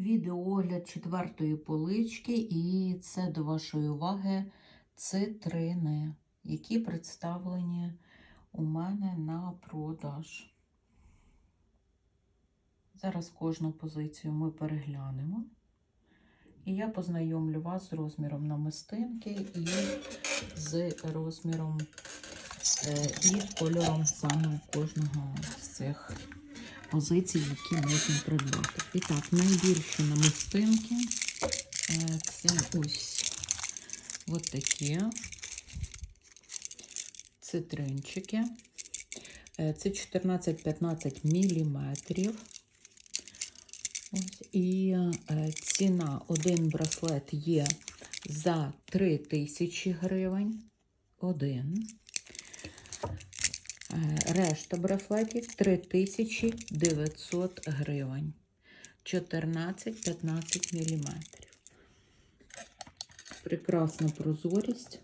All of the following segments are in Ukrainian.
Відеоогляд четвертої полички, і це до вашої уваги цитрини, які представлені у мене на продаж. Зараз кожну позицію ми переглянемо. І я познайомлю вас з розміром намистинки і з розміром е, і кольором саме кожного з цих позицій, які можна придбати. І так, найбільші намистинки е, це ось от такі цитринчики. Е, Це 14-15 міліметрів. Ось, і е, ціна один браслет є за 3 тисячі гривень. Один. Е, Решта браслетів 3900 гривень. 14-15 міліметрів. Прекрасна прозорість.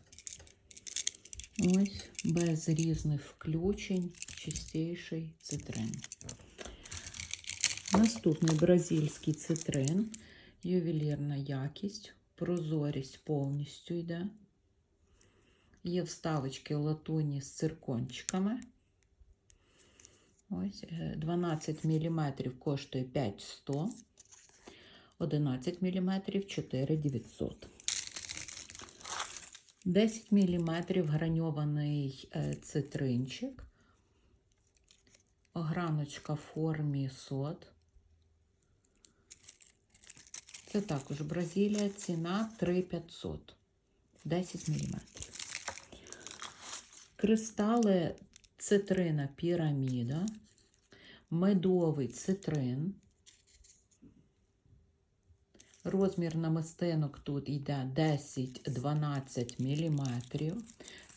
Ось, без різних включень, чистіший цитрин. Наступний бразильський цитрин, ювелірна якість, прозорість повністю йде. Є вставочки латуні з циркончиками. Ось е, 12 мм коштує 5100, 11 мм 4900. 10 мм граньований е, цитринчик. Ограночка в формі сот. Це також Бразилія, ціна 3500, 10 мм. Кристали цитрина піраміда, медовий цитрин. Розмір намистинок тут йде 10-12 мм.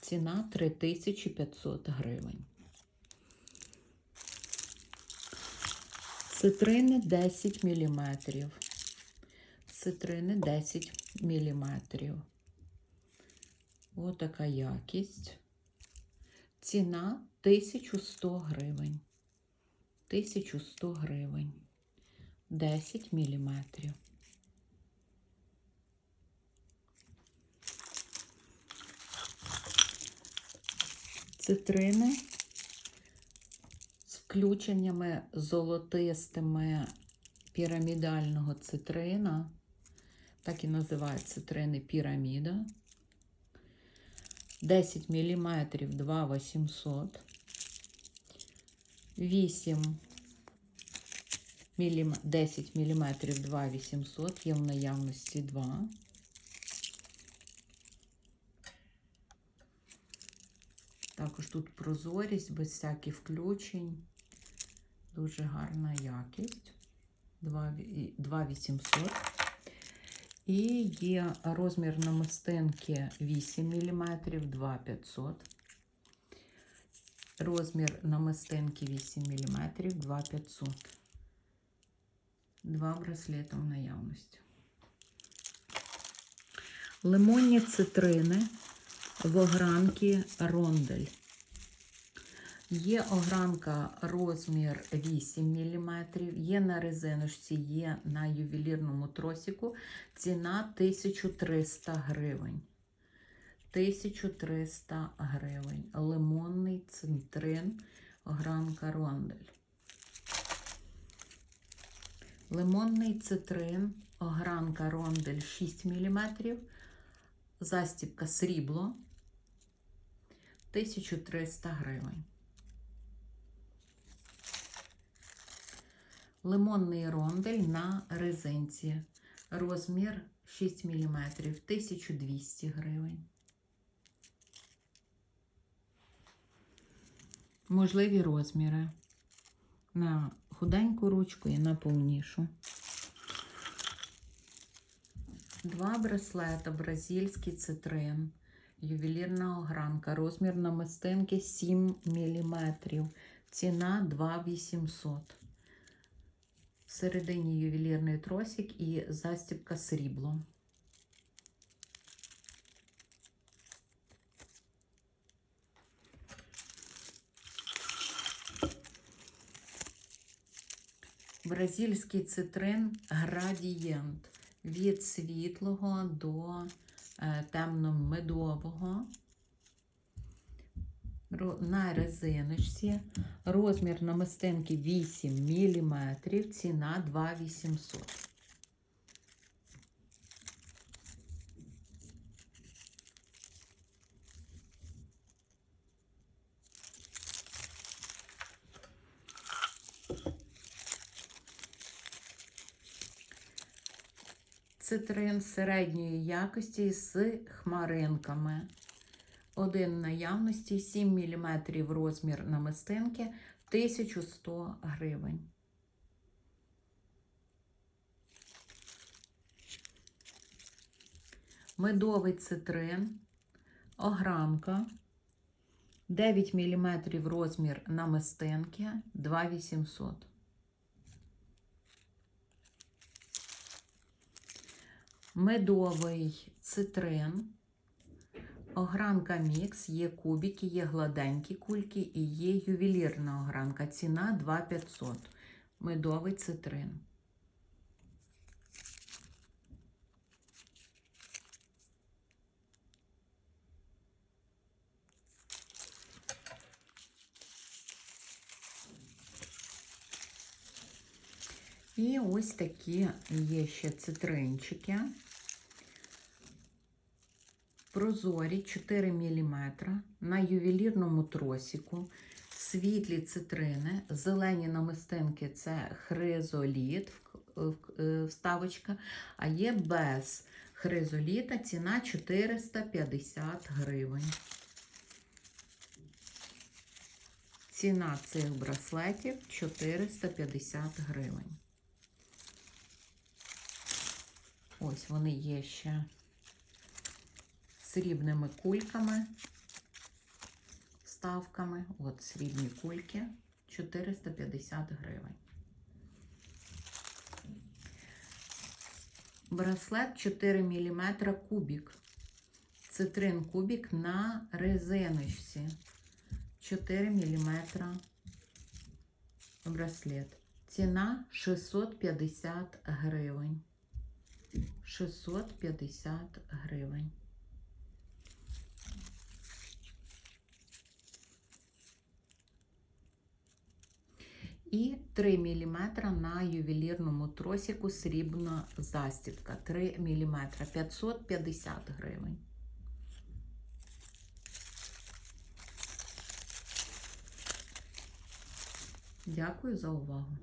Ціна 3500 гривень. Цитрини 10 мм. Цитрини 10 мм. Така якість. Ціна 1100 гривень. 1100 гривень. 10 міліметрів. Цитрини з включеннями золотистими пірамідального цитрина. Так і називають цитрини піраміда. 10 мм 2800, 8 мм, 10 мм 2800, є в наявності 2. Також тут прозорість, без всяких включень. Дуже гарна якість. 2800. І є розмір намистинки 8 мм, 2500. Розмір намистинки 8 мм, 2500. Два браслети в наявності. Лимонні цитрини в огранки рондель. Є огранка розмір 8 мм, є на резиночці, є на ювелірному тросику. Ціна 1300 гривень. 1300 гривень. Лимонний центрин, огранка рондель. Лимонний цитрин, огранка рондель 6 мм. Застібка срібло 1300 гривень. Лимонний рондель на резинці. Розмір 6 мм 1200 гривень. Можливі розміри на худеньку ручку і на повнішу. Два браслета, бразильський цитрин, ювелірна огранка, розмір намистинки 7 мм, ціна 2800. Всередині ювелірний тросик і застібка срібло. Бразильський цитрин градієнт від світлого до е, темно-медового. На резиночці. Розмір намистинки 8 мм, ціна 2800. Цитрин середньої якості з хмаринками. Один наявності 7 мм розмір намистинки 1100 гривень. Медовий цитрин, огранка 9 мм розмір намистинки 2800. Медовий цитрин. Огранка мікс, є кубики, є гладенькі кульки і є ювелірна огранка. Ціна 2500. Медовий цитрин. І ось такі є ще цитринчики. Прозорі 4 мм на ювелірному тросіку, світлі цитрини, зелені намистинки це хризоліт, е, вставочка, а є без хризоліта ціна 450 гривень. Ціна цих браслетів 450 гривень. Ось вони є ще срібними кульками, ставками. От срібні кульки 450 гривень. Браслет 4 мм кубік. Цитрин кубік на резиночці. 4 мм браслет. Ціна 650 гривень. 650 гривень. І 3 мм на ювелірному тросику срібна застібка. 3 мм 550 гривень. Дякую за увагу.